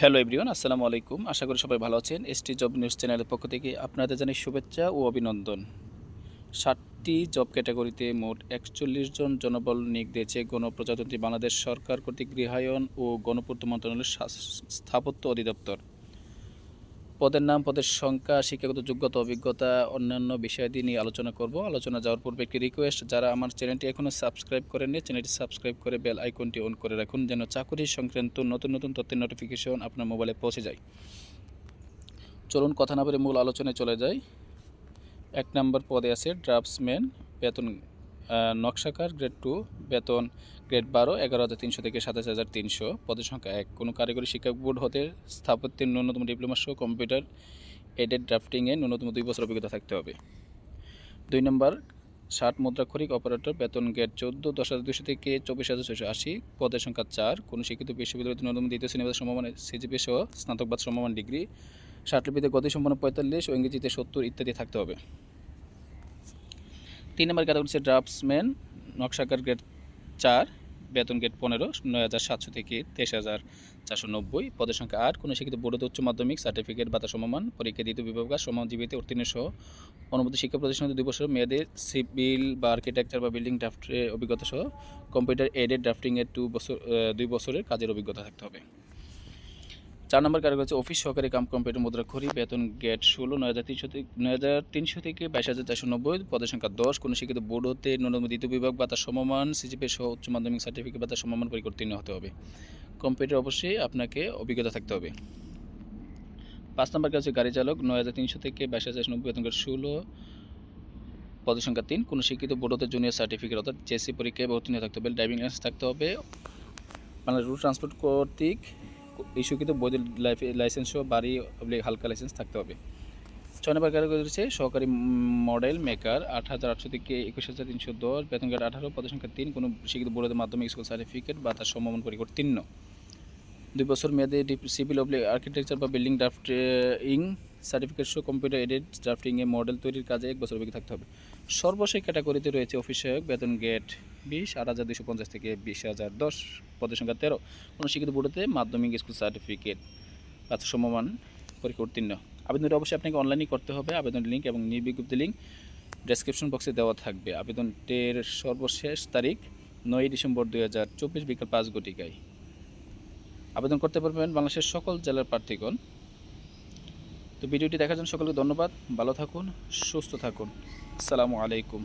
Hello everyone আসসালামু আলাইকুম আশা করি সবাই ভালো আছেন। এসটি জব নিউজ চ্যানেলের পক্ষ থেকে আপনাদের জানি শুভেচ্ছা ও অভিনন্দন। ষাটটি জব ক্যাটাগরিতে মোট একচল্লিশ জন জনবল নিয়োগ দিয়েছে গণপ্রজাতন্ত্রী বাংলাদেশ সরকার কর্তৃক গৃহায়ন ও গণপূর্ত মন্ত্রণালয়ের স্থাপত্য অধিদপ্তর। পদের নাম, পদের সংখ্যা, শিক্ষাগত যোগ্যতা, অভিজ্ঞতা, অন্যান্য বিষয়াদি নিয়ে আলোচনা করব। আলোচনা যাওয়ার পূর্বে একটি রিকোয়েস্ট যারা আমার চ্যানেলটি এখনও সাবস্ক্রাইব করেননি চ্যানেলটি সাবস্ক্রাইব করে বেল আইকনটি অন করে রাখুন, যেন চাকরি সংক্রান্ত নতুন নতুন তথ্যের নোটিফিকেশন আপনার মোবাইলে পৌঁছে যায়। চলুন কথা না বলে মূল আলোচনায় চলে যাই। এক নম্বর পদে আছে ড্রাফটসম্যান বেতন নকশাকার গ্রেড টু বেতন গ্রেড বারো, এগারো হাজার তিনশো থেকে সাতাশ হাজার তিনশো। পদের সংখ্যা এক। কোনো কারিগরি শিক্ষা বোর্ড হতে স্থাপত্যের ন্যূনতম ডিপ্লোমা সহ কম্পিউটার এডেড ড্রাফটিংয়ে ন্যূনতম দুই বছর অভিজ্ঞতা থাকতে হবে। দুই নম্বর, ষাট মুদ্রাক্ষরিক অপারেটর বেতন গেট চোদ্দ, দশ হাজার দুশো থেকে চব্বিশ হাজার ছয়শো আশি। পদের সংখ্যা চার। কোনো শিক্ষিত বিশ্ববিদ্যালয়ের ন্যূনতম দ্বিতীয় শ্রেণীবাদ সমমান সিজিপি সহ স্নাতকবাদ সমমান ডিগ্রি। ষাটলিপিতে গতি সম্পন্ন পঁয়তাল্লিশ ও ইংরেজিতে সত্তর ইত্যাদি থাকতে হবে। তিন নম্বর ক্যাটাগরি হচ্ছে ড্রাফটসম্যান নকশাকার গ্রেড চার, বেতন গেট পনেরো, নয় হাজার সাতশো থেকে তেইশ হাজার চারশো নব্বই। পদের সংখ্যা আট, কোনো শিক্ষিত বোর্ড উচ্চ মাধ্যমিক, সার্টিফিকেট বাতা সমমান, পরীক্ষা দ্বিতীয় বিভাগ সমান জীবিত উত্তীর্ণ সহ অনুমতি শিক্ষা প্রতিষ্ঠান দুই বছর মেয়াদে সিভিল বা আর্কিটেকচার বা বিল্ডিং ড্রাফটের অভিজ্ঞতা সহ কম্পিউটার এডেড ড্রাফটিংয়ের টু বছর দুই বছরের কাজের অভিজ্ঞতা থাকতে হবে। চার নম্বর কারণ হচ্ছে অফিস সহকারী কাম কম্পিউটার মুদ্রা মুদ্রাক্ষরী বেতন গেট ষোলো, নয় হাজার তিনশো থেকে নয় হাজার তিনশো থেকে বাইশ হাজার চারশো নব্বই, পদের সংখ্যা দশ। কোনো শিক্ষিত বোর্ড হতে ন্যূনতম দ্বিতীয় বিভাগ বা তার সমমান, সিজিপি সহ উচ্চ মাধ্যমিক সার্টিফিকেট বা তার সমমান পরীক্ষা উত্তীর্ণ হতে হবে। কম্পিউটার অবশ্যই আপনাকে অভিজ্ঞতা থাকতে হবে। পাঁচ নম্বর কাজ হচ্ছে গাড়ি চালক, নয় হাজার তিনশো থেকে বাইশ হাজার নব্বই, বেতন গেট ষোলো, পদের সংখ্যা তিন। কোনো শিক্ষিত বোর্ড হতে জুনিয়র সার্টিফিকেট অর্থাৎ জেসি পরীক্ষায় উত্তীর্ণ থাকতে হবে ড্রাইভিং লাইসেন্স থাকতে হবে। বাংলাদেশ রুট ট্রান্সপোর্ট কর্তৃক ইস্যুকৃত বৈধ লাইসেন্স সহ বাড়ি হালকা লাইসেন্স থাকতে হবে। ছয় নম্বর ক্যাটাগরি রয়েছে সহকারী মডেল মেকার আট হাজার আটশো থেকে একুশ হাজার তিনশো দশ বেতন গ্রেড আঠারো পদের সংখ্যা তিন, কোনো শিক্ষিত বোর্ডের মাধ্যমিক স্কুল সার্টিফিকেট বা তার পরীক্ষা উত্তীর্ণ দুই বছর মেয়াদে সিভিল অবলিক আর্কিটেকচার বা বিল্ডিং ড্রাফটিং সার্টিফিকেট সহ কম্পিউটার এডেড ড্রাফটিংয়ে মডেল তৈরির কাজে এক বছর অভিজ্ঞতা থাকতে হবে। সর্বশেষ ক্যাটাগরিতে রয়েছে অফিস সহায়ক, বেতন গেট বিশ আট হাজার দুশো পঞ্চাশ থেকে বিশ হাজার দশ। পদের সংখ্যা তেরো। কোনো শিক্ষিত বোর্ডেতে মাধ্যমিক স্কুল সার্টিফিকেট পাঁচ সমমান পরীক্ষা উত্তীর্ণ আবেদনটি অবশ্যই আপনাকে অনলাইনেই করতে হবে। আবেদন লিঙ্ক এবং নির্বিজ্ঞপ্তি লিঙ্ক ডেসক্রিপশন বক্সে দেওয়া থাকবে। আবেদনটির সর্বশেষ তারিখ নয় ডিসেম্বর দুই হাজার চব্বিশ, বিকাল পাঁচ ঘটিকায়। আবেদন করতে পারবেন বাংলাদেশের সকল জেলার প্রার্থীগণ। তো ভিডিওটি দেখার জন্য সকলকে ধন্যবাদ। ভালো থাকুন, সুস্থ থাকুন। আসসালামু আলাইকুম।